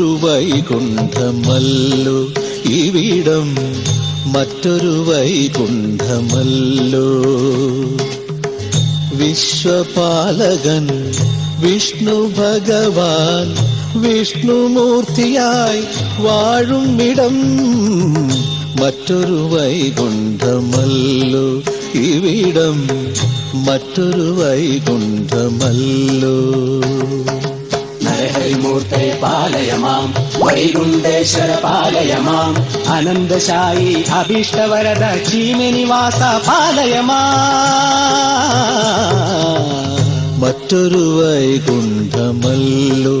വൈകുണ്ഠമല്ലോ ഇവിടം മറ്റൊരു വൈകുണ്ഠമല്ലോ. വിശ്വപാലകൻ വിഷ്ണു ഭഗവാൻ വിഷ്ണുമൂർത്തിയായി വാഴും ഇടം മറ്റൊരു വൈകുണ്ഠമല്ലോ. ഇവിടം മറ്റൊരു വൈകുണ്ഠമല്ലോ. നരഹരിമൂർത്തെ പാലയ മാം വൈകുണ്ഠേശ്വര പാലയ മാം അനന്തശായി അഭീഷ്ടവരദ ക്ഷീമനിവാസ പാലയ മാം മറ്റൊരു വൈകുണ്ഠമല്ലോ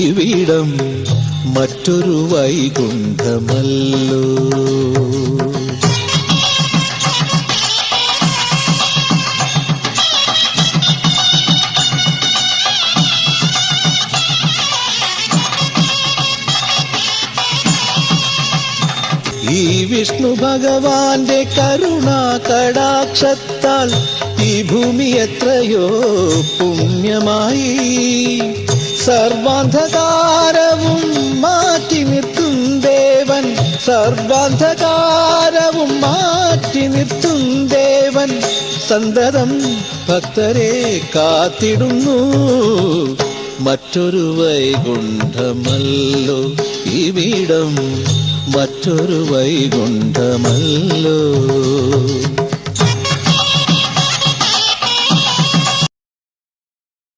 ഇവിടം മറ്റൊരു വൈകുണ്ഠമല്ലോ ഈ വിഷ്ണു ഭഗവാന്റെ കരുണാ കടാക്ഷത്താൽ ഈ ഭൂമി എത്രയോ പുണ്യമായി. സർവാന്ധകാരവും മാറ്റി നിർത്തും ദേവൻ. സർവാന്ധകാരവും മാറ്റി നിർത്തും ദേവൻ. സന്തതം ഭക്തരെ കാത്തിടുന്നു. മറ്റൊരു വൈകുണ്ഠമല്ലോ. ഇവിടം മറ്റൊരു വൈകുണ്ഠമല്ലോ